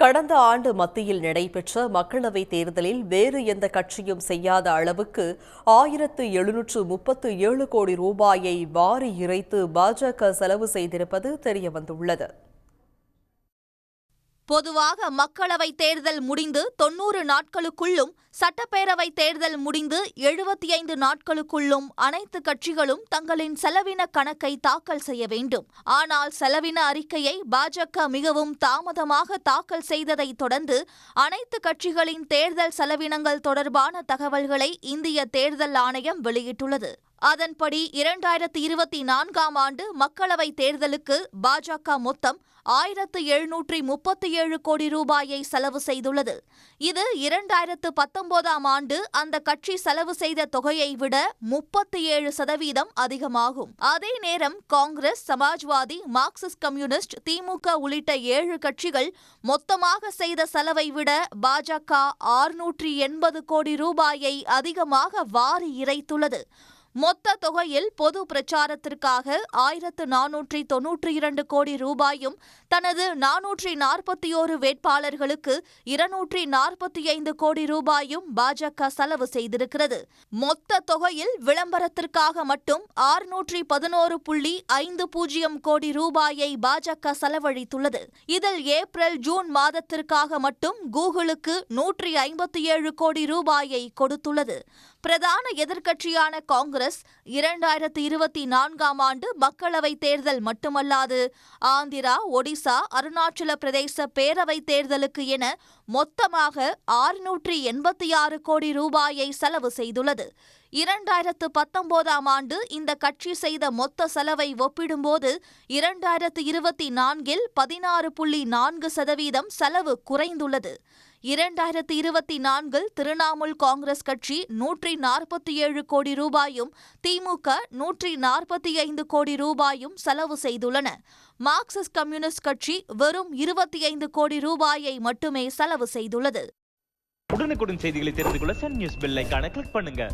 கடந்த ஆண்டு மத்தியில் நடைபெற்ற மக்களவைத் தேர்தலில் வேறு எந்த கட்சியும் செய்யாத அளவுக்கு ஆயிரத்து எழுநூற்று முப்பத்து ஏழு கோடி ரூபாயை வாரி இறைத்து பாஜக செலவு செய்திருப்பது தெரியவந்துள்ளது. பொதுவாக மக்களவைத் தேர்தல் முடிந்து தொன்னூறு நாட்களுக்குள்ளும் சட்டப்பேரவைத் தேர்தல் முடிந்து எழுபத்தி ஐந்து நாட்களுக்குள்ளும் அனைத்து கட்சிகளும் தங்களின் செலவின கணக்கை தாக்கல் செய்ய வேண்டும். ஆனால் செலவின அறிக்கையை பாஜக மிகவும் தாமதமாக தாக்கல் செய்ததைத் தொடர்ந்து அனைத்து கட்சிகளின் தேர்தல் செலவினங்கள் தொடர்பான தகவல்களை இந்திய தேர்தல் ஆணையம் வெளியிட்டுள்ளது. அதன்படி இரண்டாயிரத்தி இருபத்தி நான்காம் ஆண்டு மக்களவைத் தேர்தலுக்கு பாஜக மொத்தம் ஆயிரத்து எழுநூற்றி முப்பத்தி ஏழு கோடி ரூபாயை செலவு செய்துள்ளது. இது இரண்டாயிரத்து பத்தொன்பதாம் ஆண்டு அந்த கட்சி செலவு செய்த தொகையை விட முப்பத்தி ஏழு சதவீதம் அதிகமாகும். அதே நேரம் காங்கிரஸ் சமாஜ்வாதி மார்க்சிஸ்ட் கம்யூனிஸ்ட் திமுக உள்ளிட்ட ஏழு கட்சிகள் மொத்தமாக செய்த செலவை விட பாஜக ஆறுநூற்றி எண்பது கோடி ரூபாயை அதிகமாக வாரி இறைத்துள்ளது. மொத்த தொகையில் பொது பிரச்சாரத்திற்காக ஆயிரத்து நானூற்றி தொன்னூற்றி இரண்டு கோடி ரூபாயும் தனது நானூற்றி நாற்பத்தி ஓரு வேட்பாளர்களுக்கு இருநூற்றி நாற்பத்தி ஐந்து கோடி ரூபாயும் பாஜக செலவு செய்திருக்கிறது. மொத்த தொகையில் விளம்பரத்திற்காக மட்டும் ஆறுநூற்றி பதினோரு புள்ளி ஐந்து பூஜ்ஜியம் கோடி ரூபாயை பாஜக செலவழித்துள்ளது. இதில் ஏப்ரல் ஜூன் மாதத்திற்காக மட்டும் கூகுளுக்கு நூற்றி ஐம்பத்தி ஏழு கோடி ரூபாயை கொடுத்துள்ளது. பிரதான எதிர்க்கட்சியான காங்கிரஸ் இரண்டாயிரத்தி இருபத்தி நான்காம் ஆண்டு மக்களவைத் தேர்தல் மட்டுமல்லாது ஆந்திரா ஒடிசா அருணாச்சல பிரதேச பேரவைத் தேர்தலுக்கு என மொத்தமாக ஆறுநூற்றி எண்பத்தி ஆறு கோடி ரூபாயை செலவு செய்துள்ளது. இரண்டாயிரத்து பத்தொன்பதாம் ஆண்டு இந்த கட்சி செய்த மொத்த செலவை ஒப்பிடும்போது இரண்டாயிரத்து இருபத்தி நான்கில் பதினாறு புள்ளி நான்கு சதவீதம் செலவு குறைந்துள்ளது. இரண்டாயிரத்தி இருபத்தி நான்கில் திரிணாமுல் காங்கிரஸ் கட்சி நூற்றி நாற்பத்தி ஏழு கோடி ரூபாயும் திமுக நூற்றி நாற்பத்தி ஐந்து கோடி ரூபாயும் செலவு செய்துள்ளன. மார்க்சிஸ்ட் கம்யூனிஸ்ட் கட்சி வெறும் இருபத்தி ஐந்து கோடி ரூபாயை மட்டுமே செலவு செய்துள்ளது. உடனுக்குடன் செய்திகளை தெரிந்து கொள்ள சன் நியூஸ் பெல் கிளிக் பண்ணுங்க.